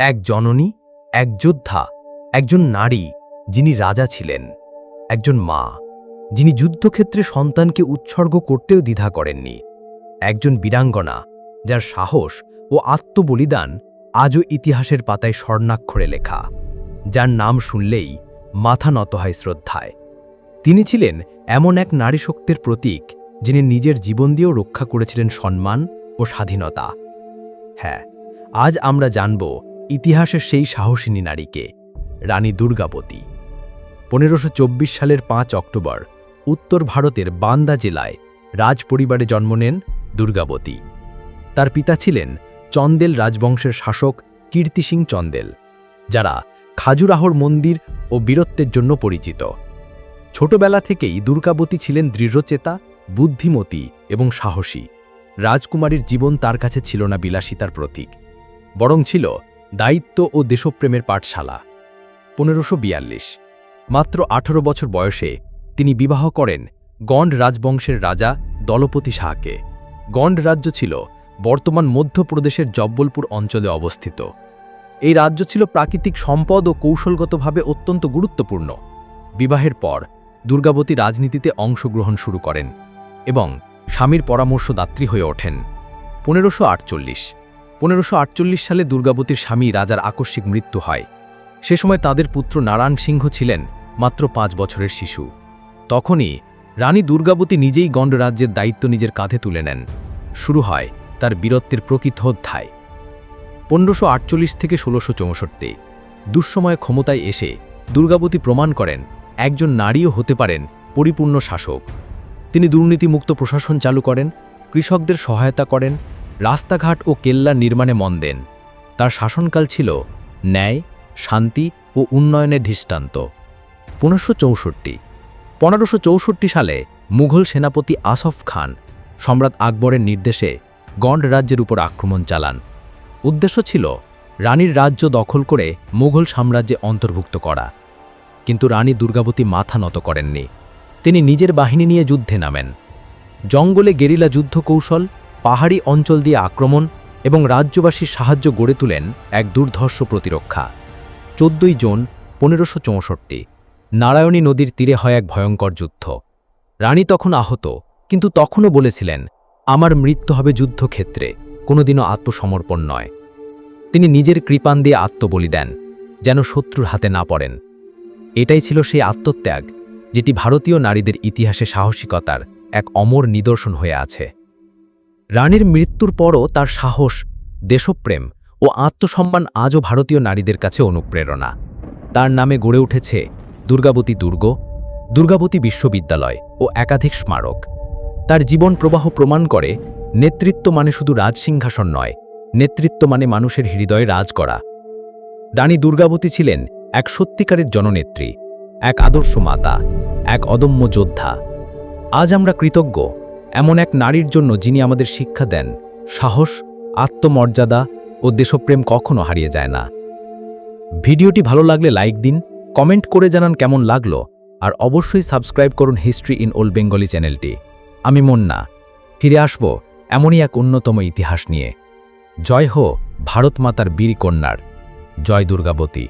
এক জননী, এক যোদ্ধা, একজন নারী যিনি রাজা ছিলেন, একজন মা, যিনি যুদ্ধক্ষেত্রে সন্তানকে উৎসর্গ করতেও দ্বিধা করেননি, একজন বীরাঙ্গনা যার সাহস ও আত্মবলিদান আজও ইতিহাসের পাতায় স্বর্ণাক্ষরে লেখা, যার নাম শুনলেই মাথা নত হয় শ্রদ্ধায়। তিনি ছিলেন এমন এক নারী শক্তির প্রতীক যিনি নিজের জীবন দিয়েও রক্ষা করেছিলেন সম্মান ও স্বাধীনতা। হ্যাঁ আজ আমরা জানব ইতিহাসের সেই সাহসিনী নারীকে, রানী দুর্গাবতী। পনেরোশো সালের পাঁচ অক্টোবর, উত্তর ভারতের বান্দা জেলায় রাজ পরিবারে জন্ম নেন দুর্গাবতী। তার পিতা ছিলেন চন্দেল রাজবংশের শাসক কীর্তি সিং চন্দেল, যারা খাজুরাহর মন্দির ও বীরত্বের জন্য পরিচিত। ছোটবেলা থেকেই দুর্গাবতী ছিলেন দৃঢ়চেতা, বুদ্ধিমতী এবং সাহসী। রাজকুমারীর জীবন তার কাছে ছিল না বিলাসিতার প্রতীক, বরং ছিল দায়িত্ব ও দেশপ্রেমের পাঠশালা। পনেরোশো মাত্র আঠারো বছর বয়সে তিনি বিবাহ করেন গণ্ড রাজবংশের রাজা দলপতি শাহকে। গণ্ড রাজ্য ছিল বর্তমান মধ্যপ্রদেশের জব্বলপুর অঞ্চলে অবস্থিত। এই রাজ্য ছিল প্রাকৃতিক সম্পদ ও কৌশলগতভাবে অত্যন্ত গুরুত্বপূর্ণ। বিবাহের পর দুর্গাবতী রাজনীতিতে অংশগ্রহণ শুরু করেন এবং স্বামীর পরামর্শদাত্রী হয়ে ওঠেন। পনেরোশো আটচল্লিশ। পনেরোশো সালে দুর্গাবতীর স্বামী রাজার আকস্মিক মৃত্যু হয়। সে সময় তাদের পুত্র নারায়ণ সিংহ ছিলেন মাত্র পাঁচ বছরের শিশু। তখনই রানী দুর্গাবতী নিজেই গণ্ডরাজ্যের দায়িত্ব নিজের কাঁধে তুলে নেন। শুরু হয় তার বীরত্বের প্রকৃত অধ্যায়। পনেরোশো থেকে ষোলোশো চৌষট্টি দুঃসময়ে ক্ষমতায় এসে দুর্গাবতী প্রমাণ করেন একজন নারীও হতে পারেন পরিপূর্ণ শাসক। তিনি দুর্নীতিমুক্ত প্রশাসন চালু করেন, কৃষকদের সহায়তা করেন রাস্তাঘাট ও কেল্লা নির্মাণে মন দেন। তার শাসনকাল ছিল ন্যায়, শান্তি ও উন্নয়নের দৃষ্টান্ত। পনেরোশো চৌষট্টি। পনেরোশো চৌষট্টি সালে মুঘল সেনাপতি আসফ খান সম্রাট আকবরের নির্দেশে গণ্ড রাজ্যের উপর আক্রমণ চালান। উদ্দেশ্য ছিল রানীর রাজ্য দখল করে মুঘল সাম্রাজ্যে অন্তর্ভুক্ত করা। কিন্তু রানী দুর্গাবতী মাথা নত করেননি। তিনি নিজের বাহিনী নিয়ে যুদ্ধে নামেন। জঙ্গলে গেরিলা যুদ্ধ কৌশল পাহাড়ি অঞ্চল দিয়ে আক্রমণ এবং রাজ্যবাসীর সাহায্য গড়ে তুলেন এক দুর্ধর্ষ প্রতিরক্ষা। চোদ্দই জুন পনেরোশো চৌষট্টি, নারায়ণী নদীর তীরে হয় এক ভয়ঙ্কর যুদ্ধ। রানী তখন আহত, কিন্তু তখনও বলেছিলেন, আমার মৃত্যু হবে যুদ্ধক্ষেত্রে, কোনোদিনও আত্মসমর্পণ নয়। তিনি নিজের কৃপান দিয়ে আত্মবলি দেন যেন শত্রুর হাতে না পড়েন। এটাই ছিল সেই আত্মত্যাগ, যেটি ভারতীয় নারীদের ইতিহাসে সাহসিকতার এক অমর নিদর্শন হয়ে আছে। রানীর মৃত্যুর পরও তার সাহস, দেশপ্রেম ও আত্মসম্মান আজও ভারতীয় নারীদের কাছে অনুপ্রেরণা। তার নামে গড়ে উঠেছে দুর্গাবতী দুর্গ, দুর্গাবতী বিশ্ববিদ্যালয় ও একাধিক স্মারক। তার জীবন প্রবাহ প্রমাণ করে নেতৃত্ব মানে শুধু রাজসিংহাসন নয়, নেতৃত্ব মানে মানুষের হৃদয়ে রাজ করা। রানী দুর্গাবতী ছিলেন এক সত্যিকারের জননেত্রী, এক আদর্শ মাতা, এক অদম্য যোদ্ধা। আজ আমরা কৃতজ্ঞ এমন এক নারীর জন্য যিনি আমাদের শিক্ষা দেন, সাহস, আত্মমর্যাদা ও দেশপ্রেম কখনো হারিয়ে যায় না। ভিডিওটি ভালো লাগলে লাইক দিন, কমেন্ট করে জানান কেমন লাগল, আর অবশ্যই সাবস্ক্রাইব করুন হিস্ট্রি ইন ওল্ড বেঙ্গলি চ্যানেলটি। আমি মন্না, ফিরে আসব এমনই এক অন্যতম ইতিহাস নিয়ে। জয় হো, ভারত মাতার বীর কন্যার। জয় দুর্গাবতী।